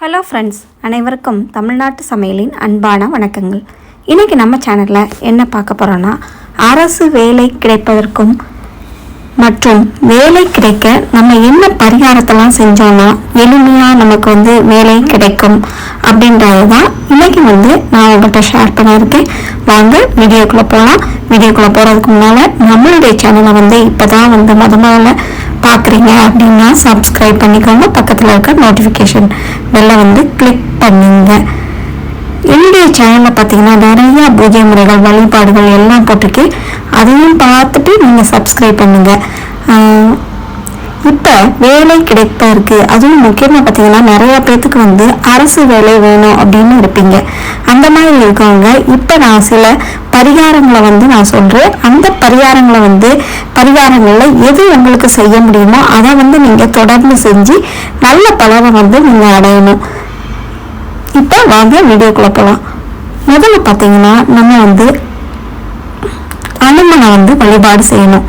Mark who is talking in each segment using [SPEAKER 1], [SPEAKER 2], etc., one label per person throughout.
[SPEAKER 1] Hello friends அனைவருக்கும் தமிழ்நாட்டு சமையலின் அன்பான வணக்கங்கள். இன்றைக்கி நம்ம சேனலில் என்ன பார்க்க போகிறோன்னா அரசு வேலை கிடைப்பதற்கும் மற்றும் வேலை கிடைக்க நம்ம என்ன பரிகாரத்தெல்லாம் செஞ்சோம்னா எளிமையாக நமக்கு வந்து வேலை கிடைக்கும் அப்படின்றது தான் இன்றைக்கி வந்து நான் உங்கள்கிட்ட ஷேர் பண்ணியிருக்கேன். வாங்க வீடியோக்குள்ளே போகலாம் வீடியோக்குள்ளே போகிறதுக்கு முன்னால் நம்மளுடைய சேனலை வந்து இப்போ தான் வந்து முத முதல்ல பார்க்குறீங்க அப்படின்னா சப்ஸ்கிரைப் பண்ணிக்கோங்க. பக்கத்தில் இருக்க நோட்டிஃபிகேஷன் பெல்லை வந்து கிளிக் பண்ணுங்க. என்னுடைய சேனலில் பார்த்தீங்கன்னா நிறைய பூஜை முறைகள் வழிபாடுகள் எல்லாம் போட்டிருக்கு. அதையும் பார்த்துட்டு நீங்கள் சப்ஸ்கிரைப் பண்ணுங்கள் இப்போ வேலை கிடைப்பதற்கு அதுவும் முக்கியமாக பார்த்தீங்கன்னா நிறைய பேர்த்துக்கு வந்து அரசு வேலை வேணும் அப்படின்னு இருப்பீங்க. அந்த மாதிரி இருக்கவங்க இப்போ நான் சில பரிகாரங்களை வந்து நான் சொல்கிறேன் அந்த பரிகாரங்களை வந்து பரிகாரங்களில் எது உங்களுக்கு செய்ய முடியுமோ அதை வந்து நீங்கள் தொடர்ந்து செஞ்சு நல்ல பலனை வந்து நீங்கள் அடையணும். இப்போ வாங்க வீடியோக்குள்ளே போகலாம் முதல்ல பார்த்தீங்கன்னா நம்ம வந்து அனுமனை வந்து வழிபாடு செய்யணும்.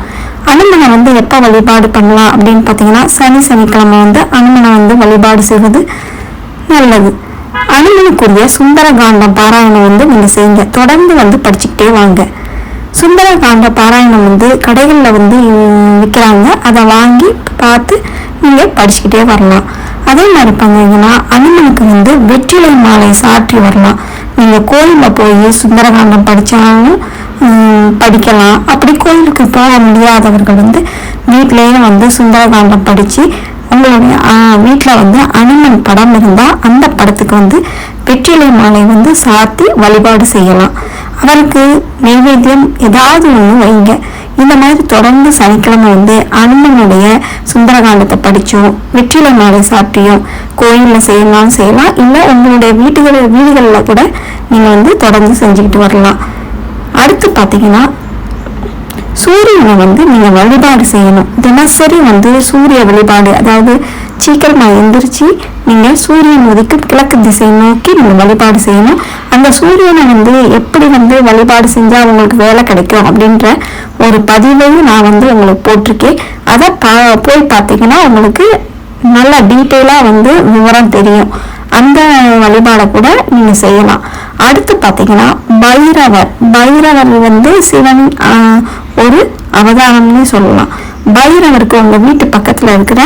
[SPEAKER 1] அனுமனை வந்து எப்போ வழிபாடு பண்ணலாம் அப்படின்னு பார்த்தீங்கன்னா சனி சனிக்கிழமை வந்து அனுமனை வந்து வழிபாடு செய்வது நல்லது. அனுமனுக்குரிய சுந்தரகாண்டம் பாராயணம் வந்து நீங்கள் செய்யுங்க. தொடர்ந்து வந்து படிச்சுக்கிட்டே வாங்க. சுந்தரகாண்ட பாராயணம் வந்து கடைகளில் வந்து விற்கிறாங்க அதை வாங்கி பார்த்து நீங்கள் படிச்சுக்கிட்டே வரலாம். அதே மாதிரி பார்த்தீங்கன்னா அனுமனுக்கு வந்து வெற்றிலை மாலை சாற்றி வரலாம். நீங்கள் கோயிலில் போய் சுந்தரகாண்டம் படித்தாலும் படிக்கலாம். அப்படி கோயிலுக்கு போக முடியாதவர்கள் வந்து வீட்டிலேயே வந்து சுந்தரகாண்டம் படித்து உங்களுடைய வீட்டில் வந்து அனுமன் படம் இருந்தால் அந்த படத்துக்கு வந்து வெற்றிலை மாலை வந்து சாத்தி வழிபாடு செய்யலாம். அவருக்கு நைவேத்தியம் ஏதாவது ஒன்று வைங்க. இந்த மாதிரி தொடர்ந்து சனிக்கிழமை வந்து அனுமனுடைய சுந்தரகாண்டத்தை படித்தோம் வெற்றிலை மாலை சாப்பிட்டியும் கோயிலில் செய்யலாம் செய்யலாம். இல்லை உங்களுடைய வீட்டுகளில் வீடுகளில் கூட நீங்கள் வந்து தொடர்ந்து செஞ்சுக்கிட்டு வரலாம். அடுத்து பார்த்தீங்கன்னா சூரியனை வந்து நீங்கள் வழிபாடு செய்யணும். தினசரி வந்து சூரிய வழிபாடு அதாவது சீக்கிரமாக எந்திரிச்சு நீங்கள் சூரியன் உதிக்கும் கிழக்கு திசை நோக்கி நீங்கள் வழிபாடு செய்யணும். அந்த சூரியனை வந்து எப்படி வந்து வழிபாடு செஞ்சால் உங்களுக்கு வேலை கிடைக்கும் அப்படின்ற ஒரு பதிவையும் நான் வந்து உங்களுக்கு போட்டிருக்கேன். அதை பா போய் பார்த்தீங்கன்னா உங்களுக்கு நல்ல டீட்டெயிலாக வந்து விவரம் தெரியும். அந்த வழிபாடை கூட நீங்கள் செய்யலாம். அடுத்து பார்த்தீங்கன்னா பைரவர். பைரவர் வந்து சிவன் ஒரு அவதாரம்னு சொல்லலாம். பைரவருக்கு உங்கள் வீட்டு பக்கத்தில் இருக்கிற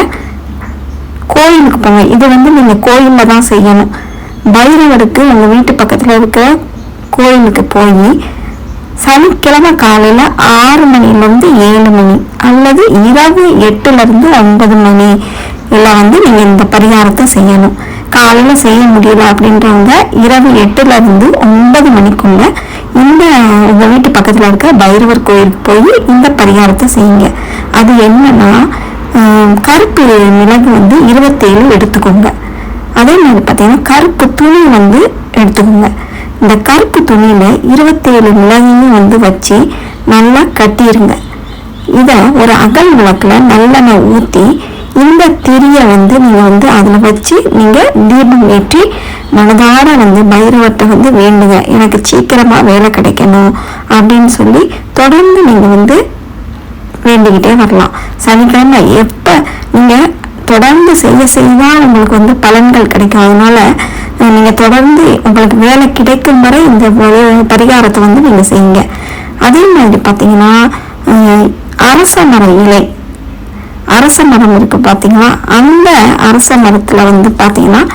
[SPEAKER 1] கோயிலுக்கு போங்க. இது வந்து நீங்கள் கோயிலில் தான் செய்யணும். பைரவருக்கு உங்கள் வீட்டு பக்கத்தில் இருக்கிற கோயிலுக்கு போய் சனிக்கிழமை காலையில் ஆறு மணிலேருந்து ஏழு மணி அல்லது இரவு எட்டுலேருந்து ஒன்பது மணி எல்லாம் வந்து நீங்கள் இந்த பரிகாரத்தை செய்யணும். காலையில் செய்ய முடியல அப்படின்றவங்க இரவு எட்டுலேருந்து ஒன்பது மணிக்குள்ள இந்த உங்கள் வீட்டு பக்கத்தில் இருக்க பைரவர் கோயிலுக்கு போய் இந்த பரிகாரத்தை செய்யுங்க. அது என்னன்னா கருப்பு மிளகு வந்து இருபத்தேழு எடுத்துக்கோங்க. அதே மாதிரி பார்த்தீங்கன்னா கருப்பு துணி வந்து எடுத்துக்கோங்க. இந்த கருப்பு துணியில் இருபத்தேழு மிளகையும் வந்து வச்சு நல்லா கட்டிடுங்க இதை ஒரு அகல் விளக்கில் நல்லெண்ணெய் ஊற்றி இந்த திரியை வந்து நீங்கள் வந்து அதில் வச்சு நீங்கள் தீபம் ஏற்றி மனதார வந்து பைரவத்தை வந்து வேண்டுங்க. எனக்கு சீக்கிரமாக வேலை கிடைக்கணும் அப்படின்னு சொல்லி தொடர்ந்து நீங்கள் வந்து வேண்டிக்கிட்டே வரலாம். சனிக்கிழமை எப்போ நீங்கள் தொடர்ந்து செய்ய செய்ய தான் உங்களுக்கு வந்து பலன்கள் கிடைக்கும். அதனால நீங்கள் நீங்க தொடர்ந்து உங்களுக்கு வேலை கிடைக்கும் வரை இந்த பரிகாரத்தை வந்து நீங்க செய்யுங்க. அதே மாதிரி பார்த்தீங்கன்னா அரச மர இலை. அரச மரம் இருக்கு பார்த்தீங்கன்னா அந்த அரச மரத்துல வந்து பார்த்தீங்கன்னா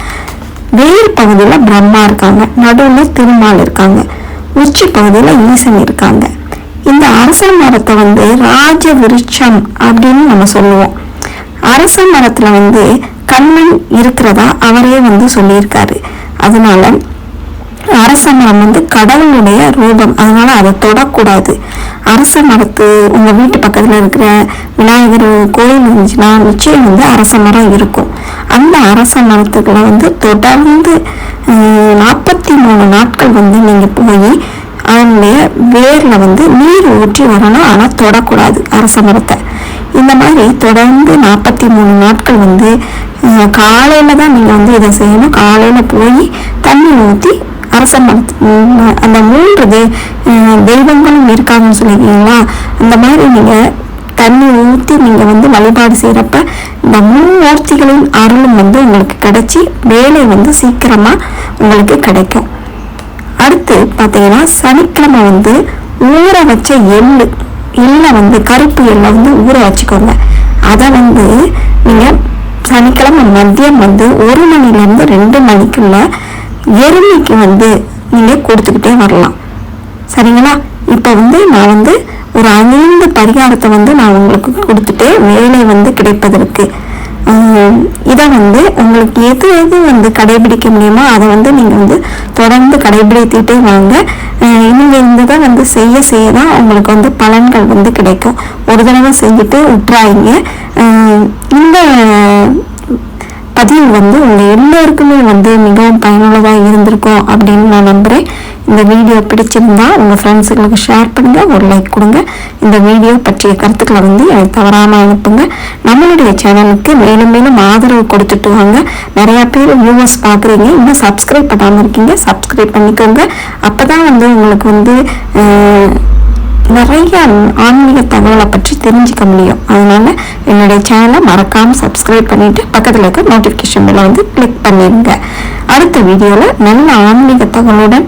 [SPEAKER 1] வேர் பகுதியில் பிரம்மா இருக்காங்க. நடுவில் திருமால் இருக்காங்க. உச்சி பகுதியில் ஈசன் இருக்காங்க. இந்த அரச மரத்தை வந்து ராஜ விருட்சம் அப்படின்னு நம்ம சொல்லுவோம். அரச மரத்துல வந்து கண்ணன் இருக்கிறதா அவரே வந்து சொல்லியிருக்காரு. அதனால அரச மரம் வந்து கடவுளுடைய ரூபம். அதனால அதை தொடக்கூடாது. அரச மரத்து உங்க வீட்டு பக்கத்துல இருக்கிற விநாயகர் கோயில் இருந்துச்சுன்னா நிச்சயம் வந்து அரச மரம் இருக்கும். அந்த அரச மரத்துக்குள்ள வந்து தொடர்ந்து நாற்பத்தி மூணு நாட்கள் வந்து நீங்கள் போய் அதனுடைய வேரில் வந்து நீர் ஊற்றி வரணும். ஆனால் தொடக்கூடாது அரச மரத்தை. இந்த மாதிரி தொடர்ந்து நாற்பத்தி மூணு நாட்கள் வந்து காலையில் காலையில தான் நீங்கள் வந்து இதை செய்யணும். காலையில் போய் தண்ணி ஊற்றி அரச மரத்து அந்த மூன்று தெய்வங்களும் இருக்காங்கன்னு சொல்லியிருக்கீங்களா அந்த மாதிரி நீங்கள் தண்ணி ஊற்றி நீங்கள் வந்து வழிபாடு செய்கிறப்ப இந்த மூர்த்திகளின் அருளும் வந்து உங்களுக்கு கிடைச்சி வேலை வந்து சீக்கிரமாக உங்களுக்கு கிடைக்கும் அடுத்து பார்த்தீங்கன்னா சனிக்கிழமை வந்து ஊற வச்ச எள்ளு எள்ளை வந்து கருப்பு எள்ளை வந்து ஊற வச்சுக்கோங்க. அதை வந்து நீங்கள் சனிக்கிழமை மதியம் வந்து ஒரு மணிலேருந்து ரெண்டு மணிக்குள்ள எருமைக்கு வந்து நீங்கள் கொடுத்துக்கிட்டே வரலாம். சரிங்களா? இப்போ வந்து நான் வந்து ஒரு ஐந்து பரிகாரத்தை வந்து நான் உங்களுக்கு கொடுத்துட்டு வேலை வந்து கிடைப்பதற்கு. இதை வந்து உங்களுக்கு எது எது வந்து கடைபிடிக்க முடியுமோ அதை வந்து நீங்கள் வந்து தொடர்ந்து கடைபிடித்திட்டே வாங்க. இனிமேல் இருந்து தான் வந்து செய்ய செய்ய தான் உங்களுக்கு வந்து பலன்கள் வந்து கிடைக்கும். ஒரு தடவை செஞ்சுட்டு விட்டுறாங்க இந்த பதிவு வந்து உங்கள் எல்லோருக்குமே வந்து மிகவும் பயனுள்ளதாக இருந்திருக்கும் அப்படின்னு நான் நம்புகிறேன் இந்த வீடியோ பிடிச்சிருந்தா உங்கள் ஃப்ரெண்ட்ஸுங்களுக்கு ஷேர் பண்ணுங்கள் ஒரு லைக் கொடுங்க. இந்த வீடியோ பற்றிய கருத்துக்களை வந்து எனக்கு தவறாமல் அனுப்புங்க. நம்மளுடைய சேனலுக்கு மேலும் மேலும் ஆதரவு கொடுத்துட்டு வாங்க. நிறையா பேர் வியூவர்ஸ் பார்க்குறீங்க இன்னும் சப்ஸ்கிரைப் பண்ணாமல் இருக்கீங்க சப்ஸ்கிரைப் பண்ணிக்கோங்க. அப்போ தான் வந்து உங்களுக்கு வந்து நிறைய ஆன்மீக தகவலை பற்றி தெரிஞ்சுக்க முடியும். அதனால என்னுடைய சேனலை மறக்காமல் சப்ஸ்கிரைப் பண்ணிட்டு பக்கத்தில் இருக்க நோட்டிஃபிகேஷன் பெல்லை வந்து கிளிக் பண்ணிடுங்க. அடுத்த வீடியோவில் நல்ல ஆன்மீக தகவலுடன்